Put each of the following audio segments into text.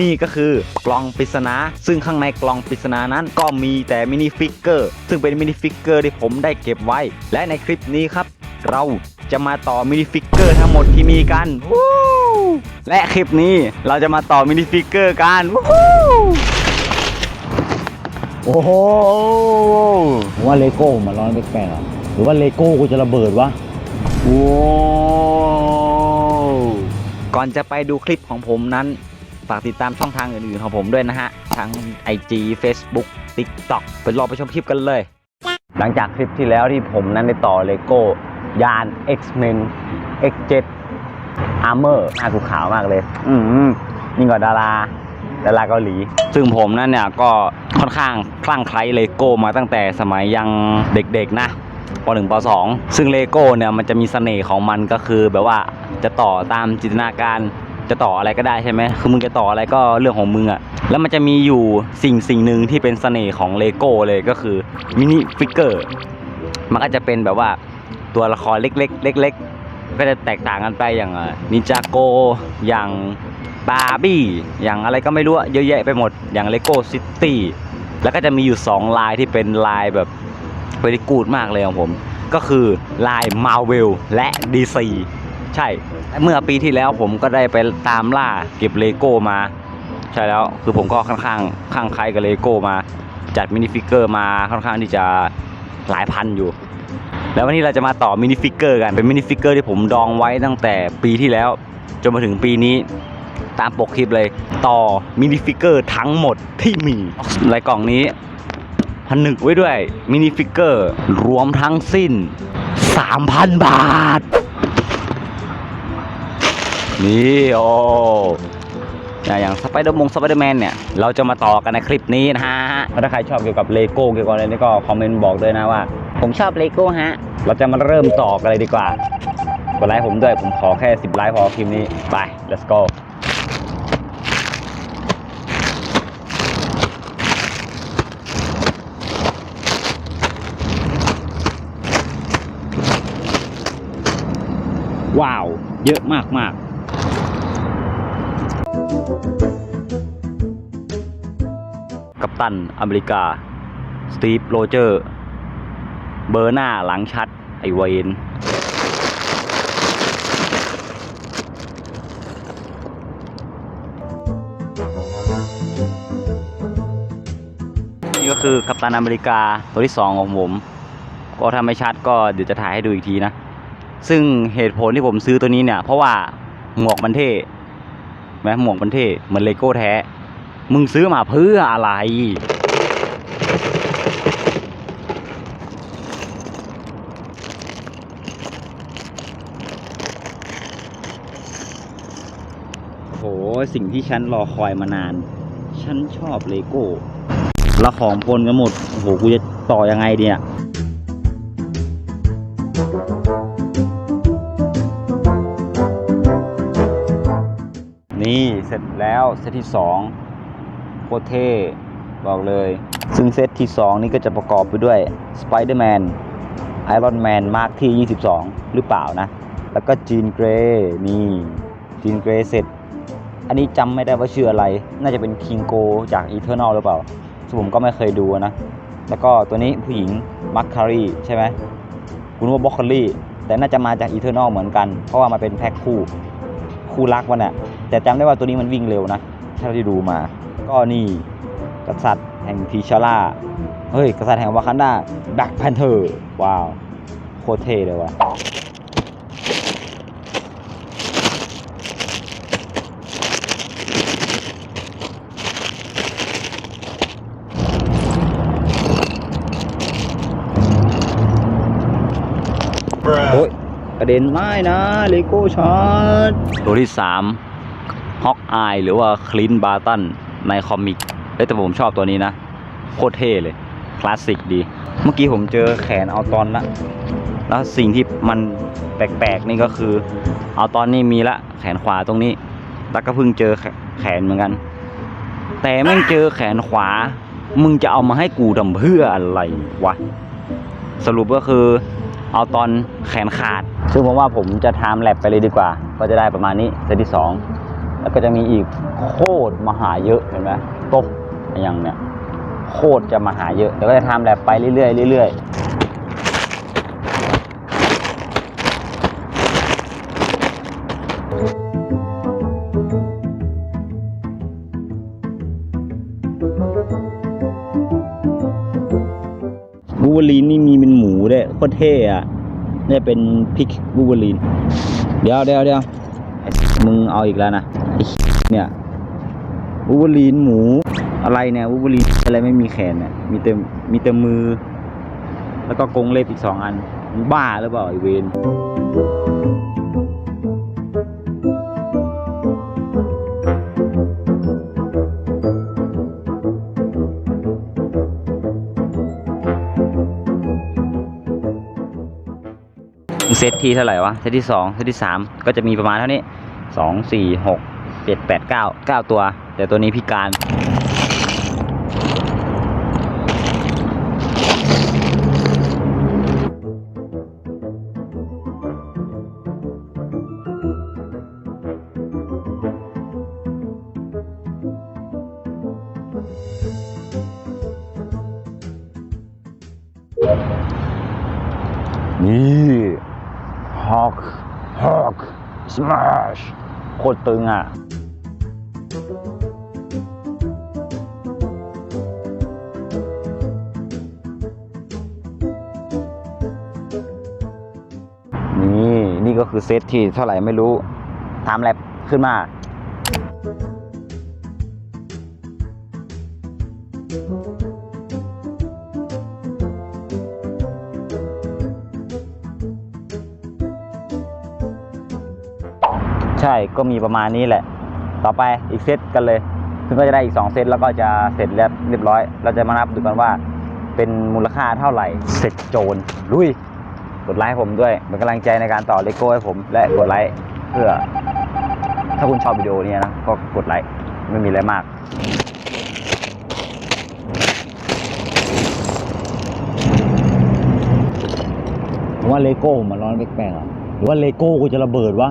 นี่ก็คือกล่องปริศนาซึ่งข้างในกล่องปริศนานั้นก็มีแต่มินิฟิกเกอร์ซึ่งเป็นมินิฟิกเกอร์ที่ผมได้เก็บไว้ และในคลิปนี้ครับ เราจะมาต่อมินิฟิกเกอร์ทั้งหมดที่มีกันและคลิปนี้เราจะมาต่อมินิฟิกเกอร์กันโอ้โหผมว่าเลโก้มันร้อนแปลกๆหรือว่าเลโก้กูจะระเบิดวะว้ก่อนจะไปดูคลิปของผมนั้น ฝากติดตามช่องทางอื่นๆของผมด้วยนะฮะ ทั้ง IG Facebook TikTok ไปรอไปชมคลิปกันเลย หลังจากคลิปที่แล้วที่ผมนั้นได้ต่อเลโก้ยาน X-Men X7 Armor หน้ากูขาวมากเลย อืมยิ่งกว่าดาราดาราเกาหลี ซึ่งผมนั่นเนี่ยก็ค่อนข้างคลั่งไคล้เลโก้มาตั้งแต่สมัยยังเด็กๆนะป .1 ป .2 ซึ่งเลโก้เนี่ยมันจะมีเสน่ห์ของมันก็คือแบบว่าจะต่อตามจินตนาการ จะต่ออะไรก็ได้ใช่ไหมคือมึงจะต่ออะไรก็เรื่องของมึงอะแล้วมันจะมีอยู่สิ่งสิ่งหนึ่งที่เป็นเสน่ห์ของเลโก้เลยก็คือมินิฟิกเกอร์มันก็จะเป็นแบบว่าตัวละครเล็กๆเล็กๆก็จะแตกต่างกันไปอย่างนินจาโกอย่างบาร์บี้อย่างอะไรก็ไม่รู้เยอะแยะไปหมดอย่างเลโก้ซิตี้แล้วก็จะมีอยู่ 2 ลายที่เป็นลายแบบเวลิกูดมากเลยของผม ก็คือลายมาเวลและ DC ใช่ เมื่อปีที่แล้วผมก็ได้ไปตามล่าเก็บเลโก้มา ใช่แล้วคือผมก็ค่อนข้างข้างใครกับเลโก้มา จัดมินิฟิกเกอร์มาค่อนข้างที่จะหลายพันอยู่ แล้ววันนี้เราจะมาต่อมินิฟิกเกอร์กันเป็นมินิฟิกเกอร์ที่ผมดองไว้ตั้งแต่ปีที่แล้ว จนมาถึงปีนี้ตามปกคลิปเลย ต่อมินิฟิกเกอร์ทั้งหมดที่มีในกล่องนี้ผนึกไว้ด้วยมินิฟิกเกอร์รวมทั้งสิ้น 3,000 บาท นี่โอ้อย่างอย่างสไปเดอร์มงสไปเดอร์แมนเนี่ย เราจะมาต่อกันในคลิปนี้นะฮะ ถ้าใครชอบเกี่ยวกับเลโก้เกี่ยวกับอะไรนี่ก็คอมเมนต์บอกด้วยนะว่า ผมชอบเลโก้ฮะ เราจะมาเริ่มต่อกันเลยดีกว่า กดไลค์ผมด้วย ผมขอแค่ 10 ไลค์พอคลิปนี้ ไป let's go ว้าว เยอะมากมาก กัปตันอเมริกา สตีฟโรเจอร์ เบอร์หน้าหลังชัด ไอเวนนี่ก็คือกัปตันอเมริกาตัวที่ 2 ของผม ก็ถ้าไม่ชัดก็เดี๋ยวจะถ่ายให้ดูอีกทีนะ ซึ่งเหตุผลที่ผมซื้อตัวนี้เนี่ย เพราะว่าหมวกมันเท่ไหมหมวกมันเท่เหมือนเลโก้แท้ มึงซื้อมาเพื่ออะไร โห สิ่งที่ฉันรอคอยมานาน ฉันชอบเลโก้ล้วของปนกันหมดโอ้โห กูจะต่อยังไงดีเนี่ยนี่เสร็จแล้วเซตที่2โค ตรเท่บอกเลย ซึ่งเซตที่ 2 นี่ก็จะประกอบไปด้วย Spider-Man Iron Man Mark ที่ 22 หรือเปล่านะ แล้วก็จีนเกรย์นี่จีนเกรย์เสร็จ อันนี้จำไม่ได้ว่าชื่ออะไร น่าจะเป็นคิงโกจาก Eternal หรือเปล่าซึ่งผมก็ไม่เคยดูนะ แล้วก็ตัวนี้ผู้หญิงมัคคารีใช่ไหมคุณว่าบ็อกคารีแต่น่าจะมาจาก Eternal เหมือนกัน เพราะว่ามันเป็นแพ็คคู่ คู่รักมันอะแต่จำได้ว่าตัวนี้มันวิ่งเร็วนะเท่าที่ดูมา ก็นี่กษัตริย์แห่งทีชาร่าเฮ้ย กษัตริย์แห่งวากันดาแบ็คแพนเทอร์ว้าว โคตรเท่เลยว่ะโอ้ยกระเด็นไม่นะเลโก้ช็อตตัวที่3ฮอกอายหรือว่าคลินบาตัน ในคอมิกเอ้แต่ผมชอบตัวนี้นะ โคตรเท่เลย คลาสสิกดี เมื่อกี้ผมเจอแขนเอาตอนละ แล้วสิ่งที่มันแปลกๆนี่ก็คือ เอาตอนนี้มีละแขนขวาตรงนี้ แล้วก็เพิ่งเจอแขแขนเหมือนกัน แต่แม่งเจอแขนขวา มึงจะเอามาให้กูทำเพื่ออะไรวะ สรุปก็คือเอาตอนแขนขาด ซึ่งผมว่าผมจะทม์แลปไปเลยดีกว่า ก็จะได้ประมาณนี้เซตที่ 2 แล้วก็จะมีอีกโคตรมหาเยอะเห็นไหมตกอย่างเนี้ยโคตรจะมหาเยอะเดี๋ยวก็จะทำแบบไปเรื่อยๆเรื่อยๆบูเวอรีนนี่มีเป็นหมูด้วยโคตรเท่อะนี่เป็นพริกบูเวอรีน เดี๋ยวเดี๋ยวเดี๋ยว มึงเอาอีกแล้วนะไอ้เนี่ยบูเวอรีนหมูอะไรเนี่ยบูเวอรีนอะไรไม่มีแขนเนี่ยมีแต่มีแต่มือ แล้วก็กรงเล็บอีกสองอันมึงบ้าหรือเปล่าไอเวนเซตที่เท่าไหร่วะ เซตที่สองเซตที่สามก็จะมีประมาณเท่านี้ สองสี่หกเจ็ดแปดเก้าเก้าตัว แต่ตัวนี้พิการ นี่ฮอกฮอกสมาช คตรตึงอะนี่นี่ก็คือเซตที่เท่าไหร่ไม่รู้ทำแลบขึ้นมา ใช่ก็มีประมาณนี้แหละ ต่อไปอีกเซตกันเลย ซึ่งก็จะได้อีก 2 เซตแล้วก็จะเสร็จแล้วเรียบร้อย เราจะมานับดูกันว่าเป็นมูลค่าเท่าไหร่ เสร็จโจรลุย กดไลค์ผมด้วยเป็นกำลังใจในการต่อเลโก้ให้ผม และกดไลค์เพื่อ ถ้าคุณชอบวิดีโอนี้นะก็กดไลค์ไม่มีอะไรมากผมว่าเลโก้มันร้อนแปลกๆหรือว่าเลโก้กูจะระเบิดวะ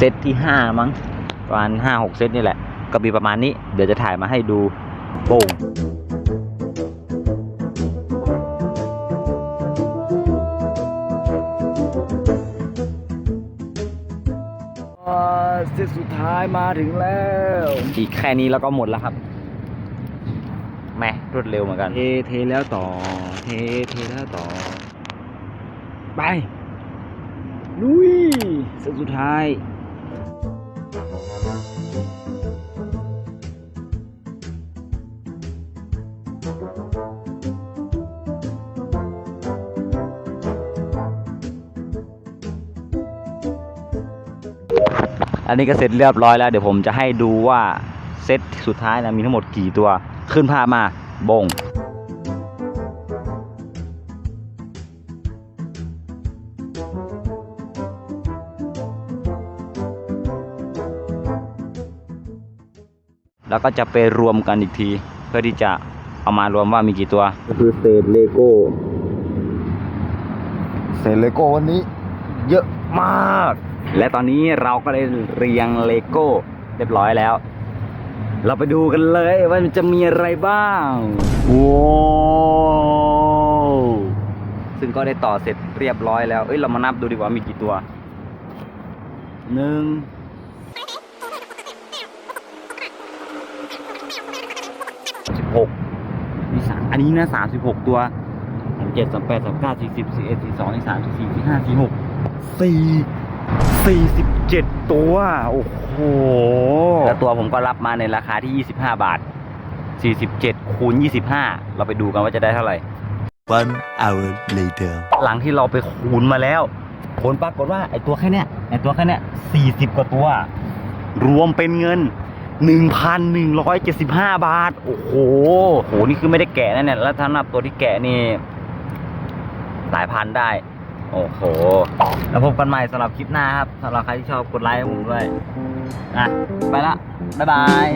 เซตที่ 5 มั้งประมาณ5 6 เซตนี่แหละ ก็มีประมาณนี้ เดี๋ยวจะถ่ายมาให้ดูโป่งเซตสุดท้ายมาถึงแล้ว อีกแค่นี้แล้วก็หมดแล้วครับแหม่รวดเร็วเหมือนกันเทเทแล้วต่อ เทเทแล้วต่อ ไปลุยเซตสุดท้าย อันนี้ก็เสร็จเรียบร้อยแล้ว เดี๋ยวผมจะให้ดูว่าเซตสุดท้ายนะมีทั้งหมดกี่ตัวขึ้นภาพมาบงแล้วก็จะไปรวมกันอีกที เพื่อที่จะเอามารวมว่ามีกี่ตัว ก็คือเศษเลโก้เสร็จเลโก้วันนี้ เยอะมาก และตอนนี้เราก็ได้เรียงเลโก้เรียบร้อยแล้ว เราไปดูกันเลยว่ามันจะมีอะไรบ้างว้าวซึ่งก็ได้ต่อเสร็จเรียบร้อยแล้ว เอ้ยเรามานับดูดีกว่ามีกี่ตัวหนึ่งสิบหกมีสามอันนี้นะสามสิบหกตัวสามเจ็ดสามแปดสามเก้าสี่สิบสี่เอ็ดสี่สองสี่สามสี่สี่สี่ห้าสี่หกสี่ สี่สิบเจ็ดตัว โอ้โห แล้วตัวผมก็รับมาในราคาที่ยี่สิบห้าบาทสี่สิบเจ็ดคูณยี่สิบห้าเราไปดูกันว่าจะได้เท่าไหร่ One hour later. หลังที่เราไปคูณมาแล้ว ผลปรากฏว่าไอตัวแค่เนี้ยไอตัวแค่เนี้ยสี่สิบกว่าตัว รวมเป็นเงินหนึ่งพันหนึ่งร้อยเจ็ดสิบห้าบาท โอ้โหโห นี่คือไม่ได้แกะนะเนี่ย แล้วถ้านับตัวที่แกะนี่หลายพันได้ โอ้โห แล้วพบกันใหม่สำหรับคลิปหน้าครับสำหรับใครที่ชอบกดไลค์ให้ผมด้วยอะไปละ บ๊ายบาย